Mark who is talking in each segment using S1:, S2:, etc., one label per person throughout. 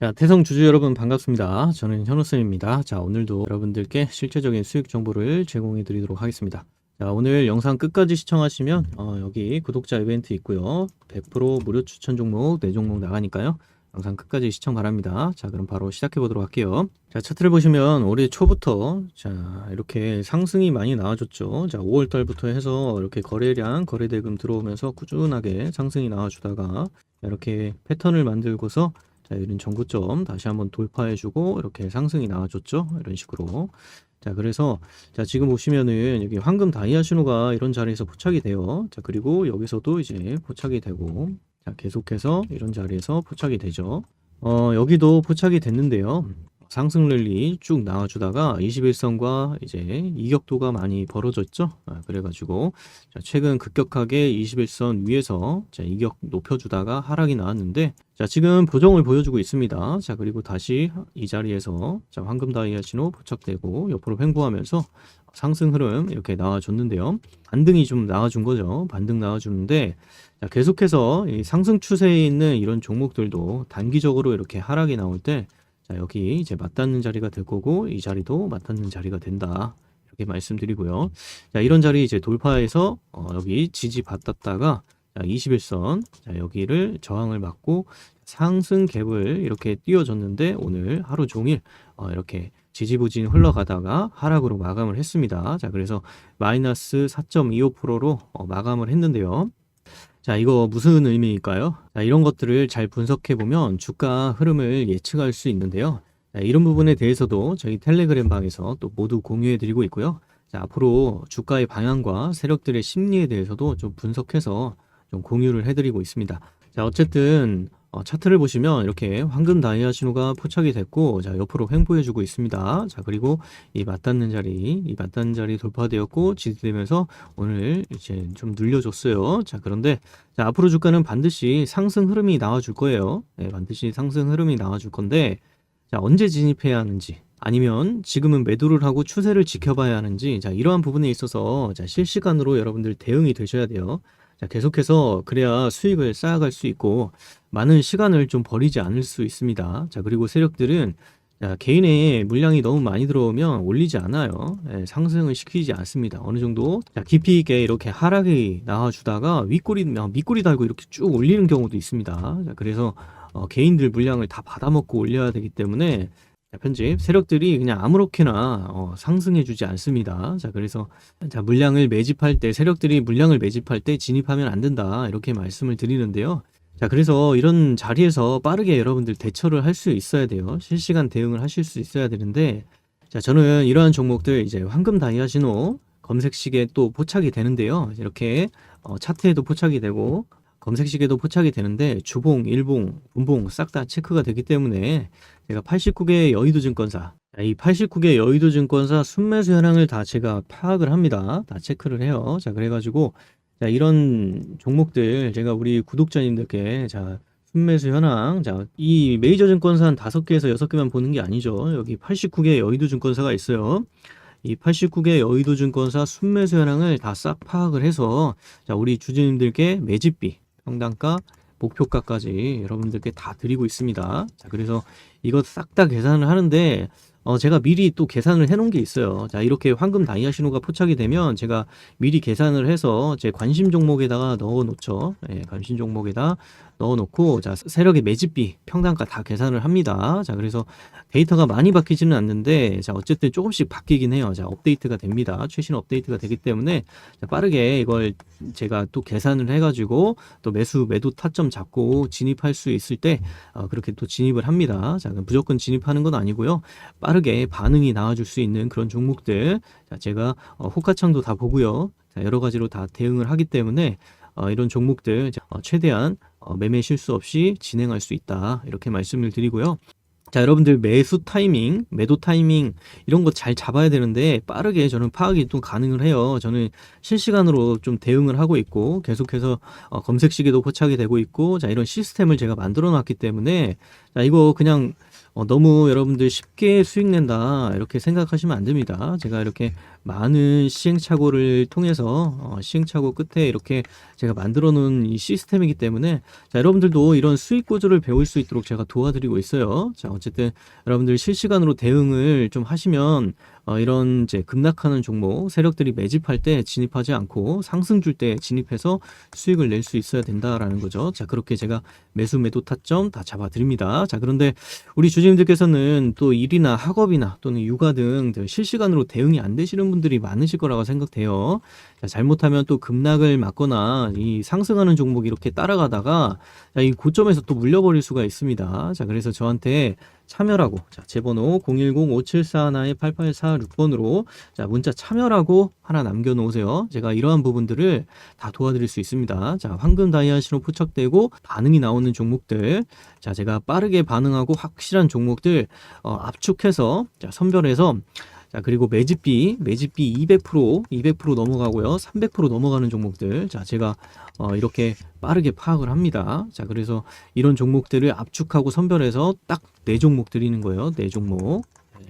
S1: 자, 태성 주주 여러분 반갑습니다. 저는 현우쌤입니다. 자, 오늘도 여러분들께 실제적인 수익 정보를 제공해 드리도록 하겠습니다. 자, 오늘 영상 끝까지 시청하시면 어, 여기 구독자 이벤트 있고요. 100% 무료 추천 종목, 네 종목 나가니까요. 영상 끝까지 시청 바랍니다. 자, 그럼 바로 시작해 보도록 할게요. 자, 차트를 보시면 올해 초부터 자, 이렇게 상승이 많이 나와줬죠. 자, 5월 달부터 해서 이렇게 거래량, 거래대금 들어오면서 꾸준하게 상승이 나와주다가 이렇게 패턴을 만들고서 자, 이런 전고점 다시 한번 돌파해주고 이렇게 상승이 나와줬죠. 이런 식으로. 자, 그래서 자, 지금 보시면은 여기 황금 다이아 신호가 이런 자리에서 포착이 돼요. 자, 그리고 여기서도 이제 포착이 되고 자, 계속해서 이런 자리에서 포착이 되죠. 어, 여기도 포착이 됐는데요. 상승 랠리 쭉 나와주다가 21선과 이제 이격도가 많이 벌어졌죠. 아, 그래가지고 자, 최근 급격하게 21선 위에서 자, 이격 높여주다가 하락이 나왔는데 자, 지금 보정을 보여주고 있습니다. 자, 그리고 다시 이 자리에서 자, 황금 다이아 신호 포착되고 옆으로 횡보하면서 상승 흐름 이렇게 나와줬는데요. 반등이 좀 나와준 거죠. 반등 나와주는데 자, 계속해서 이 상승 추세에 있는 이런 종목들도 단기적으로 이렇게 하락이 나올 때 자, 여기 이제 맞닿는 자리가 될 거고 이 자리도 맞닿는 자리가 된다. 이렇게 말씀드리고요. 자, 이런 자리 이제 돌파해서 어, 여기 지지 받았다가 자, 21선 자, 여기를 저항을 맞고 상승 갭을 이렇게 띄워줬는데 오늘 하루 종일 어, 이렇게 지지부진 흘러가다가 하락으로 마감을 했습니다. 자, 그래서 마이너스 4.25%로 어, 마감을 했는데요. 자, 이거 무슨 의미일까요? 자, 이런 것들을 잘 분석해 보면 주가 흐름을 예측할 수 있는데요. 자, 이런 부분에 대해서도 저희 텔레그램 방에서 또 모두 공유해 드리고 있고요. 자, 앞으로 주가의 방향과 세력들의 심리에 대해서도 좀 분석해서 좀 공유를 해 드리고 있습니다. 자, 어쨌든 어, 차트를 보시면 이렇게 황금 다이아 신호가 포착이 됐고 자 옆으로 횡보해 주고 있습니다. 자 그리고 이 맞닿는 자리 이 맞닿는 자리 돌파되었고 지지되면서 오늘 이제 좀 눌려줬어요. 자 그런데 자 앞으로 주가는 반드시 상승 흐름이 나와 줄 거예요. 네, 반드시 상승 흐름이 나와 줄 건데 자 언제 진입해야 하는지 아니면 지금은 매도를 하고 추세를 지켜봐야 하는지 자 이러한 부분에 있어서 자 실시간으로 여러분들 대응이 되셔야 돼요. 자, 계속해서 그래야 수익을 쌓아갈 수 있고 많은 시간을 좀 버리지 않을 수 있습니다. 자, 그리고 세력들은 자, 개인의 물량이 너무 많이 들어오면 올리지 않아요. 예, 상승을 시키지 않습니다. 어느 정도 자, 깊이 있게 이렇게 하락이 나와주다가 윗꼬리, 아, 밑꼬리 달고 이렇게 쭉 올리는 경우도 있습니다. 자, 그래서 어, 개인들 물량을 다 받아먹고 올려야 되기 때문에 자, 편집 세력들이 그냥 아무렇게나 어, 상승해주지 않습니다. 자 그래서 자 물량을 매집할 때 세력들이 물량을 매집할 때 진입하면 안 된다 이렇게 말씀을 드리는데요. 자 그래서 이런 자리에서 빠르게 여러분들 대처를 할 수 있어야 돼요. 실시간 대응을 하실 수 있어야 되는데 자 저는 이러한 종목들 이제 황금 다이아 신호 검색식에 또 포착이 되는데요. 이렇게 어, 차트에도 포착이 되고 검색식에도 포착이 되는데 주봉, 일봉, 분봉 싹 다 체크가 되기 때문에 제가 89개 여의도 증권사 이 89개 여의도 증권사 순매수 현황을 다 제가 파악을 합니다. 다 체크를 해요. 자 그래가지고 자 이런 종목들 제가 우리 구독자님들께 자 순매수 현황 자 이 메이저 증권사 한 5개에서 6개만 보는 게 아니죠. 여기 89개 여의도 증권사가 있어요. 이 89개 여의도 증권사 순매수 현황을 다 싹 파악을 해서 자 우리 주주님들께 매집비 평단가, 목표가까지 여러분들께 다 드리고 있습니다. 자, 그래서 이것 싹 다 계산을 하는데 어, 제가 미리 또 계산을 해 놓은 게 있어요. 자, 이렇게 황금 다이아 신호가 포착이 되면 제가 미리 계산을 해서 제 관심 종목에다가 넣어 놓죠. 예, 관심 종목에다 넣어 놓고 자, 세력의 매집비, 평단가 다 계산을 합니다. 자, 그래서 데이터가 많이 바뀌지는 않는데 자, 어쨌든 조금씩 바뀌긴 해요. 자, 업데이트가 됩니다. 최신 업데이트가 되기 때문에 자, 빠르게 이걸 제가 또 계산을 해 가지고 또 매수 매도 타점 잡고 진입할 수 있을 때 어, 그렇게 또 진입을 합니다. 자, 무조건 진입하는 건 아니고요. 빠르게 반응이 나와줄 수 있는 그런 종목들 자, 제가 어, 호가창도 다 보고요. 자, 여러 가지로 다 대응을 하기 때문에 어, 이런 종목들 어, 최대한 어, 매매 실수 없이 진행할 수 있다 이렇게 말씀을 드리고요. 자, 여러분들 매수 타이밍, 매도 타이밍 이런 거 잘 잡아야 되는데 빠르게 저는 파악이 또 가능을 해요. 저는 실시간으로 좀 대응을 하고 있고 계속해서 어, 검색 시계도 포착이 되고 있고 자, 이런 시스템을 제가 만들어 놨기 때문에 자, 이거 그냥 어, 너무 여러분들 쉽게 수익 낸다 이렇게 생각하시면 안 됩니다. 제가 이렇게 많은 시행착오를 통해서 어, 시행착오 끝에 이렇게 제가 만들어 놓은 이 시스템이기 때문에 자, 여러분들도 이런 수익 구조를 배울 수 있도록 제가 도와드리고 있어요. 자, 어쨌든 여러분들 실시간으로 대응을 좀 하시면 어, 이런 이제 급락하는 종목 세력들이 매집할 때 진입하지 않고 상승 줄 때 진입해서 수익을 낼 수 있어야 된다라는 거죠. 자, 그렇게 제가 매수 매도 타점 다 잡아 드립니다. 자, 그런데 우리 주주님들께서는 또 일이나 학업이나 또는 육아 등 실시간으로 대응이 안 되시는 분들이 많으실 거라고 생각돼요. 자, 잘못하면 또 급락을 맞거나 이 상승하는 종목이 이렇게 따라가다가 자, 이 고점에서 또 물려버릴 수가 있습니다. 자, 그래서 저한테 참여라고 자, 제 번호 010-5741-8846번으로 자, 문자 참여라고 하나 남겨 놓으세요. 제가 이러한 부분들을 다 도와드릴 수 있습니다. 자, 황금 다이아 신호 포착되고 반응이 나오는 종목들 자, 제가 빠르게 반응하고 확실한 종목들 어, 압축해서 자, 선별해서 자, 그리고 매집비, 매집비 200%, 200% 넘어가고요. 300% 넘어가는 종목들. 자, 제가 어, 이렇게 빠르게 파악을 합니다. 자, 그래서 이런 종목들을 압축하고 선별해서 딱 네 종목 드리는 거예요. 네 종목.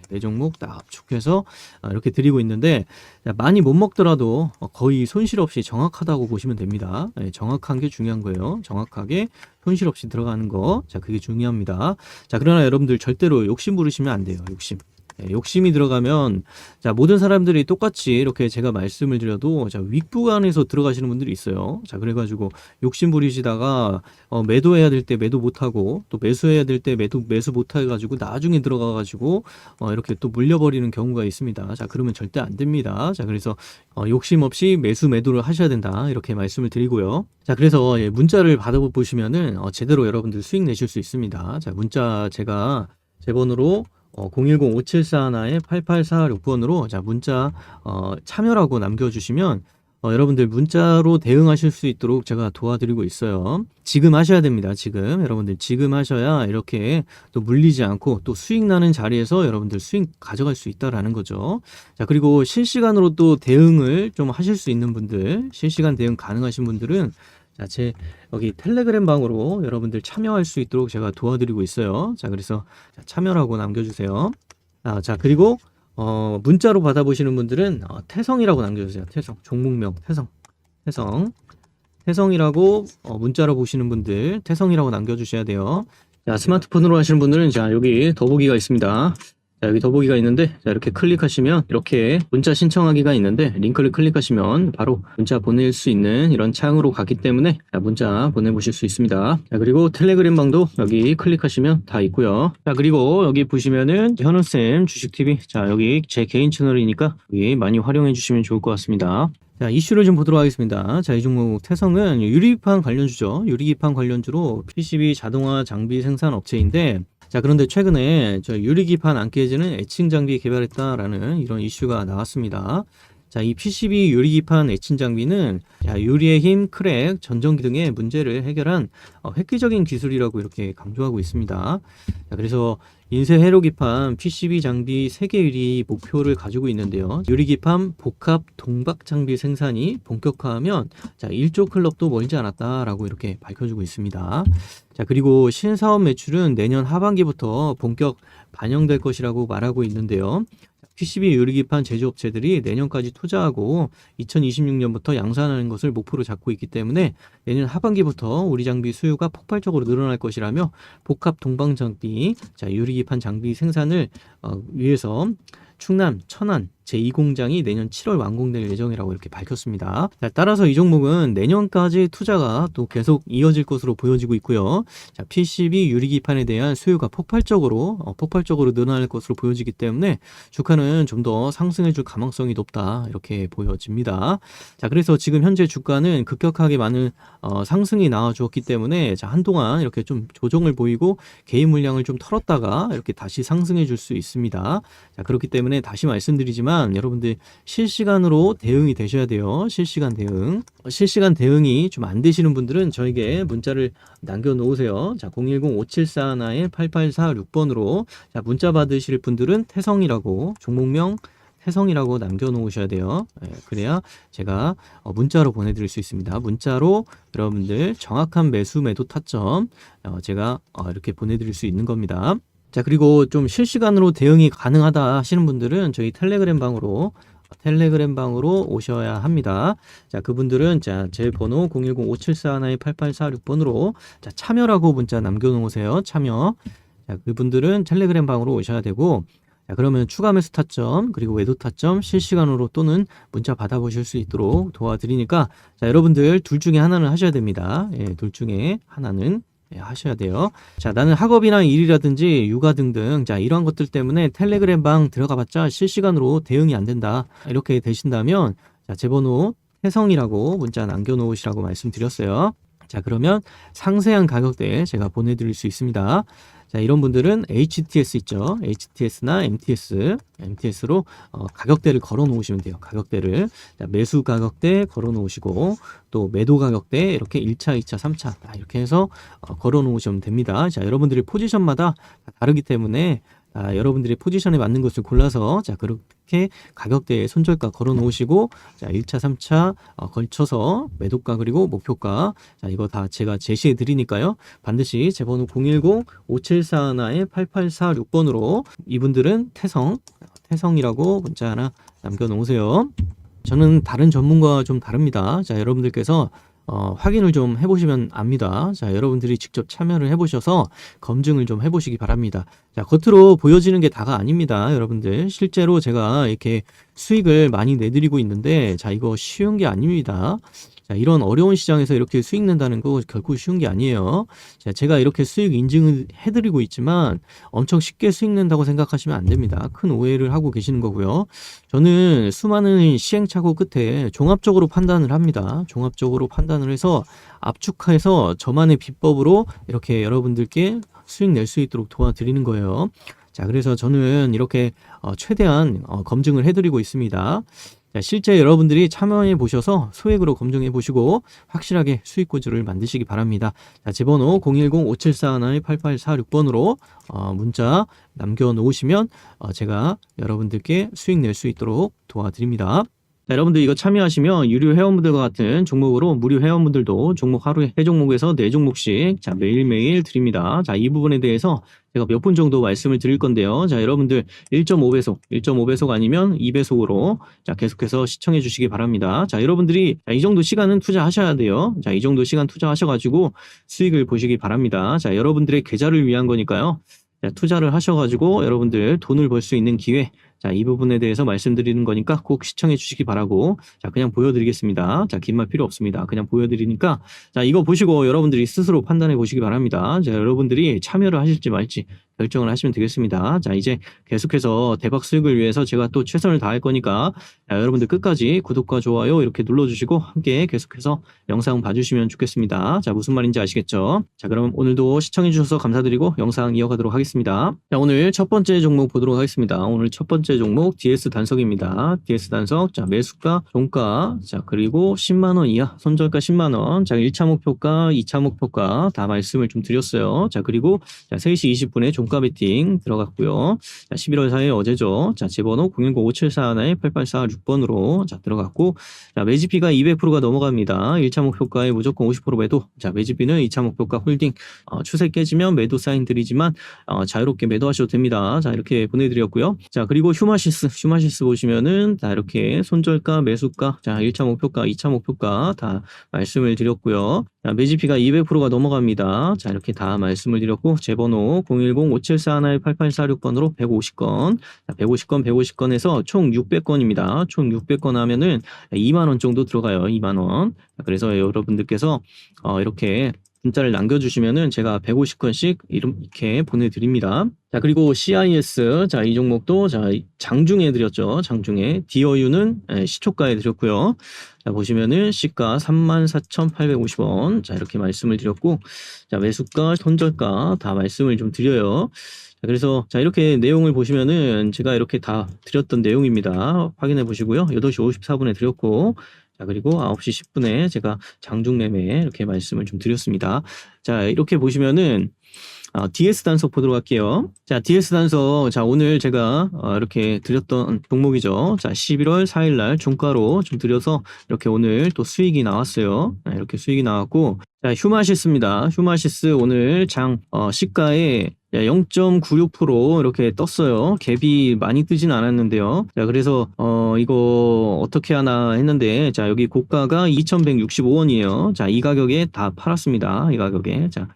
S1: 네 종목 딱 압축해서 아, 이렇게 드리고 있는데 자, 많이 못 먹더라도 어, 거의 손실 없이 정확하다고 보시면 됩니다. 네, 정확한 게 중요한 거예요. 정확하게 손실 없이 들어가는 거. 자, 그게 중요합니다. 자, 그러나 여러분들 절대로 욕심 부르시면 안 돼요. 욕심. 네, 욕심이 들어가면 자 모든 사람들이 똑같이 이렇게 제가 말씀을 드려도 자 윗부간에서 들어가시는 분들이 있어요. 자 그래가지고 욕심 부리시다가 어, 매도해야 될 때 매도 못하고 또 매수해야 될 때 매도 매수 못해가지고 나중에 들어가가지고 어, 이렇게 또 물려버리는 경우가 있습니다. 자 그러면 절대 안 됩니다. 자 그래서 어, 욕심 없이 매수 매도를 하셔야 된다 이렇게 말씀을 드리고요. 자 그래서 예, 문자를 받아보시면은 어, 제대로 여러분들 수익 내실 수 있습니다. 자 문자 제가 제 번호로 어, 010-5741-8846번으로 자 문자 어, 참여라고 남겨주시면 어, 여러분들 문자로 대응하실 수 있도록 제가 도와드리고 있어요. 지금 하셔야 됩니다. 지금 여러분들 지금 하셔야 이렇게 또 물리지 않고 또 수익 나는 자리에서 여러분들 수익 가져갈 수 있다라는 거죠. 자 그리고 실시간으로 또 대응을 좀 하실 수 있는 분들, 실시간 대응 가능하신 분들은 자, 제 여기 텔레그램 방으로 여러분들 참여할 수 있도록 제가 도와드리고 있어요. 자, 그래서 자, 참여라고 남겨주세요. 아, 자, 그리고 어, 문자로 받아보시는 분들은 어, 태성이라고 남겨주세요. 태성, 종목명 태성, 태성, 태성이라고 어, 문자로 보시는 분들 태성이라고 남겨주셔야 돼요. 자, 스마트폰으로 하시는 분들은 자 여기 더보기가 있습니다. 자, 여기 더보기가 있는데, 자, 이렇게 클릭하시면, 이렇게 문자 신청하기가 있는데, 링크를 클릭하시면 바로 문자 보낼 수 있는 이런 창으로 가기 때문에, 자, 문자 보내보실 수 있습니다. 자, 그리고 텔레그램 방도 여기 클릭하시면 다 있고요. 자, 그리고 여기 보시면은, 현우쌤 주식TV. 자, 여기 제 개인 채널이니까, 여기 많이 활용해 주시면 좋을 것 같습니다. 자, 이슈를 좀 보도록 하겠습니다. 자, 이 종목 태성은 유리기판 관련주죠. 유리기판 관련주로 PCB 자동화 장비 생산 업체인데, 자, 그런데 최근에 저 유리기판 안 깨지는 에칭 장비 개발했다라는 이런 이슈가 나왔습니다. 자, 이 PCB 유리기판 에칭 장비는 자, 유리의 힘, 크랙, 전전기 등의 문제를 해결한 어, 획기적인 기술이라고 이렇게 강조하고 있습니다. 자, 그래서 인쇄 회로기판 PCB 장비 세계 1위 목표를 가지고 있는데요. 유리기판 복합 동박 장비 생산이 본격화하면 자, 1조 클럽도 멀지 않았다라고 이렇게 밝혀주고 있습니다. 자, 그리고 신사업 매출은 내년 하반기부터 본격 반영될 것이라고 말하고 있는데요. PCB 유리기판 제조업체들이 내년까지 투자하고 2026년부터 양산하는 것을 목표로 잡고 있기 때문에 내년 하반기부터 우리 장비 수요가 폭발적으로 늘어날 것이라며 복합 동방 장비, 자 유리기판 장비 생산을 어, 위해서 충남, 천안 제2공장이 내년 7월 완공될 예정이라고 이렇게 밝혔습니다. 자, 따라서 이 종목은 내년까지 투자가 또 계속 이어질 것으로 보여지고 있고요. 자, PCB 유리기판에 대한 수요가 폭발적으로 어, 폭발적으로 늘어날 것으로 보여지기 때문에 주가는 좀 더 상승해 줄 가능성이 높다 이렇게 보여집니다. 자, 그래서 지금 현재 주가는 급격하게 많은 어, 상승이 나와 주었기 때문에 자, 한동안 이렇게 좀 조정을 보이고 개인 물량을 좀 털었다가 이렇게 다시 상승해 줄 수 있습니다. 자, 그렇기 때문에 다시 말씀드리지만 여러분들 실시간으로 대응이 되셔야 돼요. 실시간 대응. 어, 실시간 대응이 좀 안 되시는 분들은 저에게 문자를 남겨 놓으세요. 자, 010-5741-8846번으로 자, 문자 받으실 분들은 태성이라고 종목명 태성이라고 남겨놓으셔야 돼요. 예, 그래야 제가 어, 문자로 보내드릴 수 있습니다. 문자로 여러분들 정확한 매수 매도 타점 어, 제가 어, 이렇게 보내드릴 수 있는 겁니다. 자, 그리고 좀 실시간으로 대응이 가능하다 하시는 분들은 저희 텔레그램 방으로 텔레그램 방으로 오셔야 합니다. 자, 그분들은 자, 제 번호 010-5741-8846번으로 자, 참여라고 문자 남겨 놓으세요. 참여. 자, 그분들은 텔레그램 방으로 오셔야 되고 자, 그러면 추가 매수 타점 그리고 외도 타점 실시간으로 또는 문자 받아보실 수 있도록 도와드리니까 자, 여러분들 둘 중에 하나는 하셔야 됩니다. 예, 둘 중에 하나는 예, 하셔야 돼요. 자, 나는 학업이나 일이라든지 육아 등등 자, 이러한 것들 때문에 텔레그램 방 들어가 봤자 실시간으로 대응이 안 된다. 이렇게 되신다면 자, 제 번호 태성이라고 문자 남겨 놓으시라고 말씀드렸어요. 자, 그러면 상세한 가격대 제가 보내 드릴 수 있습니다. 자, 이런 분들은 HTS 있죠. HTS나 MTS, MTS로 어, 가격대를 걸어 놓으시면 돼요. 가격대를. 자, 매수 가격대 걸어 놓으시고, 또 매도 가격대 이렇게 1차, 2차, 3차 이렇게 해서 어, 걸어 놓으시면 됩니다. 자, 여러분들이 포지션마다 다 다르기 때문에 아, 여러분들이 포지션에 맞는 것을 골라서 자 그렇게 가격대에 손절가 걸어 놓으시고 자 1차 3차 어, 걸쳐서 매도가 그리고 목표가 자 이거 다 제가 제시해 드리니까요. 반드시 제 번호 010 5741의 8846번으로 이분들은 태성 태성이라고 문자 하나 남겨 놓으세요. 저는 다른 전문가와 좀 다릅니다. 자 여러분들께서 어, 확인을 좀 해보시면 압니다. 자, 여러분들이 직접 참여를 해보셔서 검증을 좀 해보시기 바랍니다. 자, 겉으로 보여지는 게 다가 아닙니다. 여러분들. 실제로 제가 이렇게 수익을 많이 내드리고 있는데, 자, 이거 쉬운 게 아닙니다. 자, 이런 어려운 시장에서 이렇게 수익 낸다는 거 결코 쉬운 게 아니에요. 자, 제가 이렇게 수익 인증을 해드리고 있지만 엄청 쉽게 수익 낸다고 생각하시면 안 됩니다. 큰 오해를 하고 계시는 거고요. 저는 수많은 시행착오 끝에 종합적으로 판단을 합니다. 종합적으로 판단을 해서 압축해서 저만의 비법으로 이렇게 여러분들께 수익 낼 수 있도록 도와드리는 거예요. 자, 그래서 저는 이렇게 어, 최대한 어, 검증을 해드리고 있습니다. 자, 실제 여러분들이 참여해 보셔서 소액으로 검증해 보시고 확실하게 수익 구조를 만드시기 바랍니다. 자, 제 번호 010-5741-8846번으로 어, 문자 남겨 놓으시면 어, 제가 여러분들께 수익 낼 수 있도록 도와드립니다. 자, 여러분들 이거 참여하시면 유료 회원분들과 같은 종목으로 무료 회원분들도 종목 하루에 세 종목에서 네 종목씩 자 매일매일 드립니다. 자, 이 부분에 대해서 제가 몇 분 정도 말씀을 드릴 건데요. 자, 여러분들 1.5배속, 1.5배속 아니면 2배속으로 자, 계속해서 시청해 주시기 바랍니다. 자, 여러분들이 자, 이 정도 시간은 투자하셔야 돼요. 자, 이 정도 시간 투자하셔 가지고 수익을 보시기 바랍니다. 자, 여러분들의 계좌를 위한 거니까요. 자, 투자를 하셔가지고 여러분들 돈을 벌 수 있는 기회 자, 이 부분에 대해서 말씀드리는 거니까 꼭 시청해 주시기 바라고 자, 그냥 보여드리겠습니다. 자, 긴 말 필요 없습니다. 그냥 보여드리니까 자, 이거 보시고 여러분들이 스스로 판단해 보시기 바랍니다. 자, 여러분들이 참여를 하실지 말지 결정을 하시면 되겠습니다. 자, 이제 계속해서 대박 수익을 위해서 제가 또 최선을 다할 거니까 자, 여러분들 끝까지 구독과 좋아요 이렇게 눌러주시고 함께 계속해서 영상 봐주시면 좋겠습니다. 자, 무슨 말인지 아시겠죠? 자, 그럼 오늘도 시청해 주셔서 감사드리고 영상 이어가도록 하겠습니다. 자, 오늘 첫 번째 종목 보도록 하겠습니다. 오늘 첫 번째 종목 DS 단석입니다. DS 단석, 자, 매수가, 종가, 자, 그리고 10만원 이하, 손절가 10만원, 자, 1차 목표가, 2차 목표가 다 말씀을 좀 드렸어요. 자, 그리고 자, 3시 20분에 종가 베팅 들어갔고요. 자, 11월 4일 어제죠. 자, 제 번호 010-5741-8846번으로 자, 들어갔고, 자, 매집비가 200%가 넘어갑니다. 1차 목표가에 무조건 50% 매도. 자, 매집비는 2차 목표가 홀딩. 어, 추세 깨지면 매도 사인 드리지만, 어, 자유롭게 매도하셔도 됩니다. 자, 이렇게 보내 드렸고요. 자, 그리고 휴마시스, 휴마시스 보시면은 다 이렇게 손절가, 매수가, 자, 1차 목표가, 2차 목표가 다 말씀을 드렸고요. 자, 매집비가 200%가 넘어갑니다. 자, 이렇게 다 말씀을 드렸고, 제 번호 010-5741-8846번으로 150건, 자, 150건, 150건에서 총 600건입니다. 총 600건 하면은 2만원 정도 들어가요. 2만원. 그래서 여러분들께서, 어, 이렇게 문자를 남겨주시면은 제가 150건씩 이렇게 보내드립니다. 자, 그리고 CIS. 자, 이 종목도 자, 장중에 드렸죠. 장중에. DOU는 예, 시초가에 드렸고요. 자, 보시면은 시가 34,850원. 자, 이렇게 말씀을 드렸고, 자, 매수가, 손절가 다 말씀을 좀 드려요. 자, 그래서 자, 이렇게 내용을 보시면은 제가 이렇게 다 드렸던 내용입니다. 확인해 보시고요. 8시 54분에 드렸고, 자, 그리고 9시 10분에 제가 장중 매매 이렇게 말씀을 좀 드렸습니다. 자, 이렇게 보시면은 어, DS 단속 보도록 할게요. 자, DS 단속. 자, 오늘 제가 어, 이렇게 드렸던 종목이죠. 자, 11월 4일 날 종가로 좀 드려서 이렇게 오늘 또 수익이 나왔어요. 네, 이렇게 수익이 나왔고 자, 휴마시스입니다. 휴마시스 오늘 장 어, 시가에 0.96% 이렇게 떴어요. 갭이 많이 뜨진 않았는데요. 자, 그래서 어 이거 어떻게 하나 했는데 자, 여기 고가가 2,165원이에요. 자, 이 가격에 다 팔았습니다. 이 가격에. 자,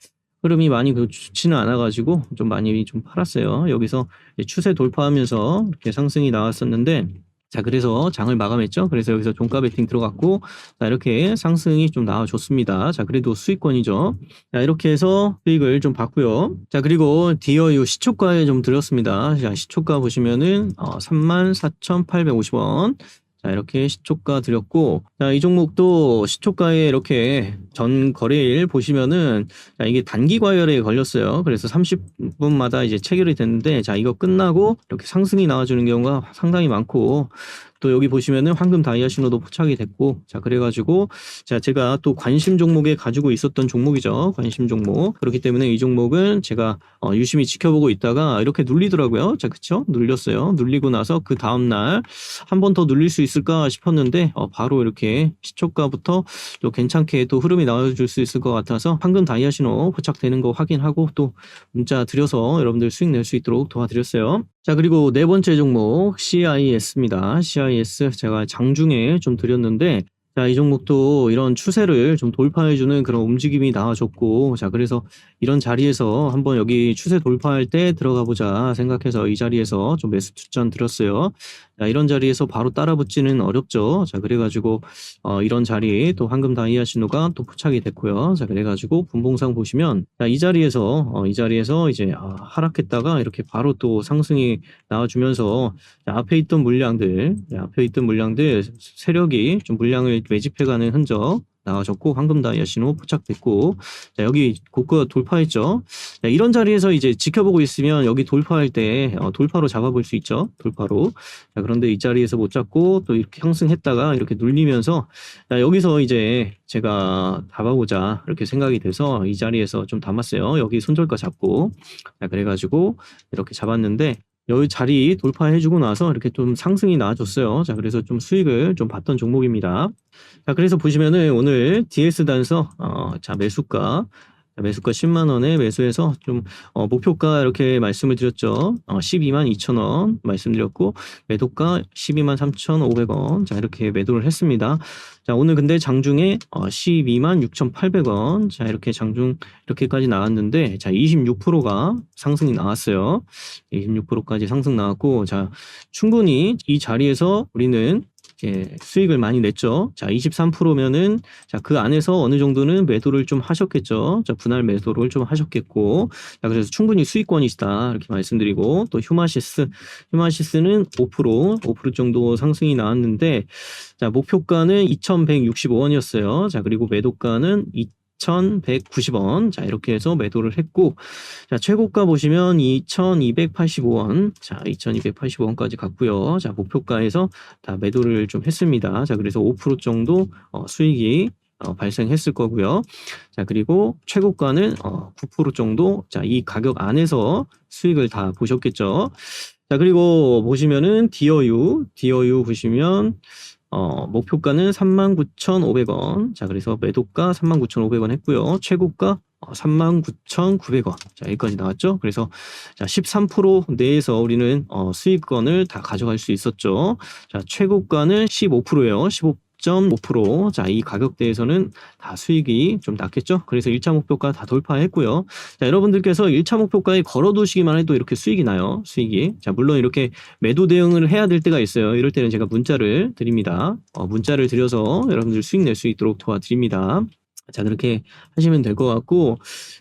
S1: 흐름이 많이 그 좋지는 않아가지고 좀 많이 좀 팔았어요. 여기서 추세 돌파하면서 이렇게 상승이 나왔었는데 자, 그래서 장을 마감했죠. 그래서 여기서 종가 베팅 들어갔고, 자, 이렇게 상승이 좀 나와줬습니다. 자, 그래도 수익권이죠. 자, 이렇게 해서 수익을 좀 봤고요. 자, 그리고 디어유 시초가에 좀 드렸습니다. 자, 시초가 보시면은, 어, 34,850원. 자, 이렇게 시초가 드렸고, 자, 이 종목도 시초가에 이렇게 전 거래일 보시면은, 자, 이게 단기 과열에 걸렸어요. 그래서 30분마다 이제 체결이 됐는데, 자, 이거 끝나고 이렇게 상승이 나와주는 경우가 상당히 많고, 또 여기 보시면은 황금 다이아 신호도 포착이 됐고, 자, 그래가지고, 자, 제가 또 관심 종목에 가지고 있었던 종목이죠. 관심 종목. 그렇기 때문에 이 종목은 제가 어, 유심히 지켜보고 있다가 이렇게 눌리더라고요. 자, 그쵸? 눌렸어요. 눌리고 나서 그 다음날 한 번 더 눌릴 수 있을까 싶었는데, 어, 바로 이렇게 시초가부터 또 괜찮게 또 흐름이 나와줄 수 있을 것 같아서 황금 다이아 신호 포착되는 거 확인하고 또 문자 드려서 여러분들 수익 낼 수 있도록 도와드렸어요. 자, 그리고 네 번째 종목 CIS입니다. CIS 제가 장중에 좀 드렸는데 자, 이 종목도 이런 추세를 좀 돌파해주는 그런 움직임이 나와줬고, 자, 그래서 이런 자리에서 한번 여기 추세 돌파할 때 들어가 보자 생각해서 이 자리에서 좀 매수 추천 드렸어요. 자, 이런 자리에서 바로 따라붙지는 어렵죠. 자, 그래가지고, 어, 이런 자리에 또 황금 다이아 신호가 또 포착이 됐고요. 자, 그래가지고 분봉상 보시면, 자, 이 자리에서, 어, 이 자리에서 이제, 아, 하락했다가 이렇게 바로 또 상승이 나와주면서, 자, 앞에 있던 물량들, 자, 앞에 있던 물량들, 세력이 좀 물량을 매집해가는 흔적, 나와줬고 황금 다이아 신호 포착됐고 자 여기 고가 돌파했죠? 자, 이런 자리에서 이제 지켜보고 있으면 여기 돌파할 때 어, 돌파로 잡아볼 수 있죠? 돌파로. 자 그런데 이 자리에서 못 잡고 또 이렇게 상승했다가 이렇게 눌리면서 자 여기서 이제 제가 담아보자 이렇게 생각이 돼서 이 자리에서 좀 담았어요. 여기 손절가 잡고. 자 그래가지고 이렇게 잡았는데 여기 자리 돌파해주고 나서 이렇게 좀 상승이 나와줬어요. 자, 그래서 좀 수익을 좀 봤던 종목입니다. 자, 그래서 보시면은 오늘 DS 단서, 어, 자, 매수가, 자, 매수가 10만 원에 매수해서 좀 어, 목표가 이렇게 말씀을 드렸죠. 어, 12만 2천 원 말씀드렸고 매도가 12만 3,500원. 자 이렇게 매도를 했습니다. 자 오늘 근데 장중에 어, 12만 6,800원. 자 이렇게 장중 이렇게까지 나왔는데 자 26%가 상승이 나왔어요. 26%까지 상승 나왔고 자 충분히 이 자리에서 우리는 이제 수익을 많이 냈죠. 자, 23%면은 자, 그 안에서 어느 정도는 매도를 좀 하셨겠죠. 자, 분할 매도를 좀 하셨겠고. 자, 그래서 충분히 수익권이시다. 이렇게 말씀드리고 또 휴마시스 휴마시스는 5% 5% 정도 상승이 나왔는데 자, 목표가는 2,165원이었어요. 자, 그리고 매도가는 2,190원. 자, 이렇게 해서 매도를 했고, 자, 최고가 보시면 2,285원. 자, 2,285원까지 갔고요. 자, 목표가에서 다 매도를 좀 했습니다. 자, 그래서 5% 정도 어, 수익이 어, 발생했을 거고요. 자, 그리고 최고가는 어, 9% 정도. 자, 이 가격 안에서 수익을 다 보셨겠죠. 자, 그리고 보시면은 디어유, 디어유 보시면 어, 목표가는 39,500원. 자, 그래서 매도가 39,500원 했고요. 최고가 어, 39,900원. 자, 여기까지 나왔죠? 그래서 자, 13% 내에서 우리는 어, 수익권을 다 가져갈 수 있었죠. 자, 최고가는 15%예요. 15 10.5%. 자, 이 가격대에서는 다 수익이 좀 낮겠죠? 그래서 1차 목표가 다 돌파했고요. 자, 여러분들께서 1차 목표가에 걸어 두시기만 해도 이렇게 수익이 나요. 수익이. 자, 물론 이렇게 매도 대응을 해야 될 때가 있어요. 이럴 때는 제가 문자를 드립니다. 어, 문자를 드려서 여러분들 수익 낼 수 있도록 도와드립니다. 자, 그렇게 하시면 될 것 같고,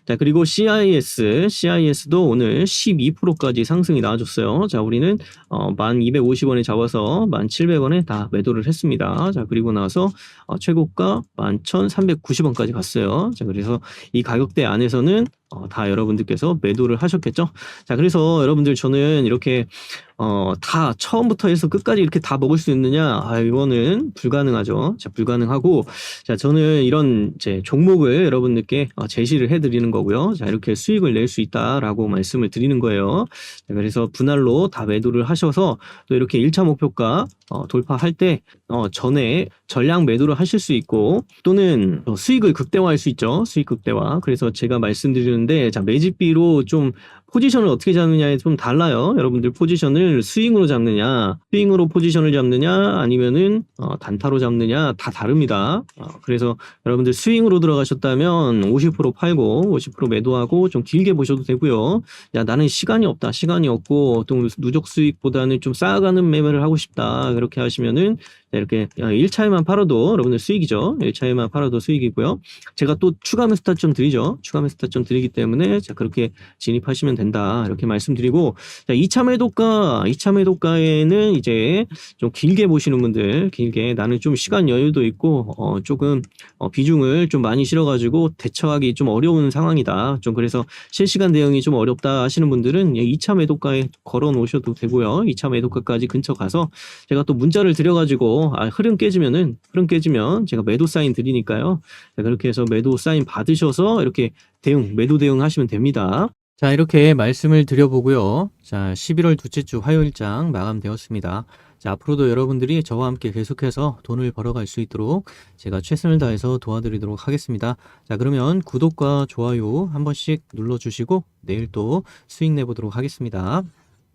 S1: 자, 그리고 CIS, CIS도 오늘 12%까지 상승이 나와줬어요. 자, 우리는, 어, 1250원에 잡아서 1700원에 다 매도를 했습니다. 자, 그리고 나서, 어, 최고가 11390원까지 갔어요. 자, 그래서 이 가격대 안에서는, 어, 다 여러분들께서 매도를 하셨겠죠? 자, 그래서 여러분들 저는 이렇게, 어, 다 처음부터 해서 끝까지 이렇게 다 먹을 수 있느냐? 아, 이거는 불가능하죠. 자, 불가능하고, 자, 저는 이런 이제 종목을 여러분들께 어, 제시를 해드리는 거고요. 자, 이렇게 수익을 낼 수 있다라고 말씀을 드리는 거예요. 자, 그래서 분할로 다 매도를 하셔서 또 이렇게 1차 목표가 어, 돌파할 때 어, 전에 전량 매도를 하실 수 있고 또는 어, 수익을 극대화할 수 있죠. 수익 극대화. 그래서 제가 말씀드리는 데 자, 매집비로 좀 포지션을 어떻게 잡느냐에 좀 달라요. 여러분들 포지션을 스윙으로 잡느냐, 스윙으로 포지션을 잡느냐, 아니면은 어, 단타로 잡느냐 다 다릅니다. 어, 그래서 여러분들 스윙으로 들어가셨다면 50% 팔고 50% 매도하고 좀 길게 보셔도 되고요. 야 나는 시간이 없다, 시간이 없고 또 누적 수익보다는 좀 쌓아가는 매매를 하고 싶다. 그렇게 하시면은 자, 이렇게 1차에만 팔아도 여러분들 수익이죠. 1차에만 팔아도 수익이고요. 제가 또 추가 매스타 좀 드리죠. 추가 매스타 좀 드리기 때문에 자 그렇게 진입하시면 된다. 이렇게 말씀드리고 자 2차 매도가 2차 매도가에는 이제 좀 길게 보시는 분들 길게 나는 좀 시간 여유도 있고 어 조금 어 비중을 좀 많이 실어 가지고 대처하기 좀 어려운 상황이다. 좀 그래서 실시간 대응이 좀 어렵다 하시는 분들은 2차 매도가에 걸어 놓으셔도 되고요. 2차 매도가까지 근처 가서 제가 또 문자를 드려 가지고 아, 흐름 깨지면은 흐름 깨지면 제가 매도 사인 드리니까요. 자, 그렇게 해서 매도 사인 받으셔서 이렇게 대응 매도 대응 하시면 됩니다. 자 이렇게 말씀을 드려보고요. 자 11월 둘째 주 화요일장 마감되었습니다. 자 앞으로도 여러분들이 저와 함께 계속해서 돈을 벌어갈 수 있도록 제가 최선을 다해서 도와드리도록 하겠습니다. 자 그러면 구독과 좋아요 한 번씩 눌러주시고 내일 또 수익 내보도록 하겠습니다.